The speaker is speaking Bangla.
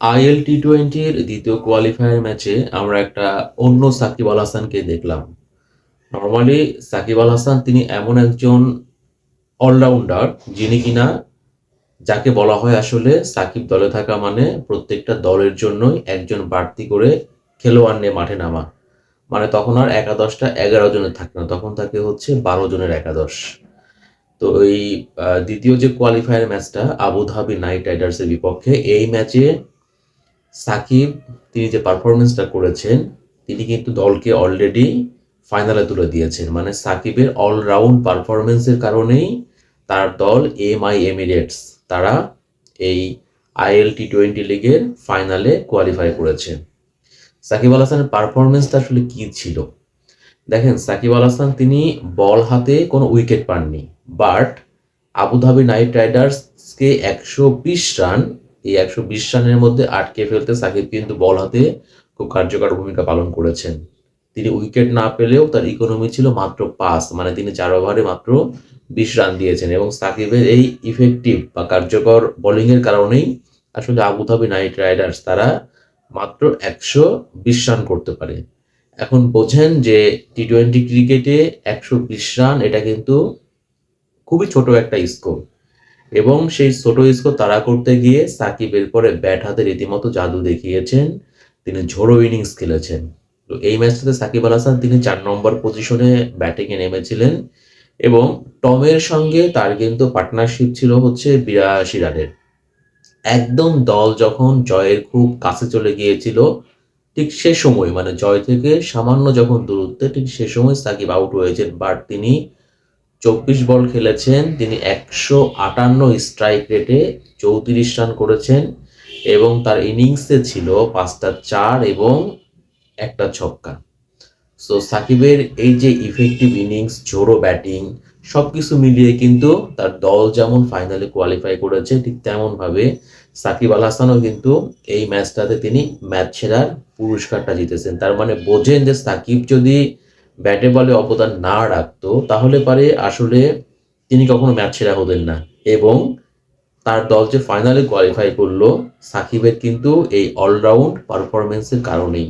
আইএল টি টোয়েন্টির দ্বিতীয় কোয়ালিফায়ার ম্যাচে আমরা একটা অন্য সাকিব আল হাসানকে দেখলাম। নর্মালি সাকিব আল হাসান তিনি এমন একজন অলরাউন্ডার যিনি কিনা যাকে বলা হয় আসলে সাকিব দলে থাকা মানে প্রত্যেকটা দলের জন্যই একজন বাড়তি করে খেলোয়াড় নিয়ে মাঠে নামা। মানে তখন আর একাদশটা এগারো জনের থাকে না, তখন থাকে হচ্ছে বারো জনের একাদশ। তো এই দ্বিতীয় যে কোয়ালিফায়ার ম্যাচটা আবুধাবি নাইট রাইডার্সের বিপক্ষে, এই ম্যাচে সাকিব, তিনি যে পারফরমেন্সটা করেছেন, তিনি কিন্তু দলকে অলরেডি ফাইনালে তুলে দিয়েছেন। মানে সাকিবের অলরাউন্ড পারফরমেন্সের কারণেই তার দল এম আই এমিরেটস তারা এই আইএল টি টোয়েন্টি লিগের ফাইনালে কোয়ালিফাই করেছে। সাকিব আল হাসানের পারফরমেন্সটা আসলে কী ছিল? দেখেন, সাকিব আল হাসান, তিনি বল হাতে কোনো উইকেট পাননি বাট আবুধাবি নাইট রাইডার্সকে একশো বিশ রান এই একশো বিশ রানের মধ্যে আটকে ফেলতে সাকিব কিন্তু বল হাতে খুব কার্যকর ভূমিকা পালন করেছেন। তিনি উইকেট না পেলেও তার ইকোনমি ছিল মাত্র পাঁচ মানে তিনি চার ওভারে মাত্র বিশ রান দিয়েছেন এবং সাকিবের এই ইফেক্টিভ বা কার্যকর বোলিংয়ের কারণেই আসলে আবুধাবি নাইট রাইডার্স তারা মাত্র একশো বিশ রান করতে পারে। এখন বোঝেন যে টি টোয়েন্টি ক্রিকেটে একশো বিশ রান, এটা কিন্তু খুবই ছোট একটা স্কোর এবং সেই ছোট স্কোর তারা করতে গিয়ে সাকিব এরপরে ব্যাট হাতে রীতিমতো জাদু দেখিয়েছেন। তিনি ঝোড়ো ইনিংস খেলেছেন। তো এই ম্যাচটাতে সাকিব আল হাসান তিনি চার নম্বর পজিশনে ব্যাটিংয়ে নেমেছিলেন এবং টমের সঙ্গে তার কিন্তু পার্টনারশিপ ছিল হচ্ছে বিরাশি রানের। একদম দল যখন জয়ের খুব কাছে চলে গিয়েছিল, ঠিক সে সময় মানে জয় থেকে সামান্য যখন দূরত্বে, ঠিক সে সময় সাকিব আউট হয়েছেন। বাট তিনি চব্বিশ বল খেলেছেন, তিনি একশো আটান্ন স্ট্রাইক রেটে চৌত্রিশ রান করেছেন এবং তার ইনিংসে ছিল পাঁচটা চার এবং একটা ছক্কা। সো সাকিবের এই যে ইফেক্টিভ ইনিংস জোরো ব্যাটিং সব কিছু মিলিয়ে কিন্তু তার দল যেমন ফাইনালে কোয়ালিফাই করেছে, ঠিক তেমনভাবে সাকিব আল হাসানও কিন্তু এই ম্যাচটাতে তিনি ম্যাচ সেরার পুরস্কারটা জিতেছেন। তার মানে বোঝেন যে সাকিব যদি ব্যাটে বলে অবদান না রাখতো, তাহলে পারে আসলে তিনি কখনো ম্যাচ সেরা হতেন না। এবং তার দল যে ফাইনালে কোয়ালিফাই করল, সাকিবের কিন্তু এই অলরাউন্ড পারফরমেন্সের কারণেই।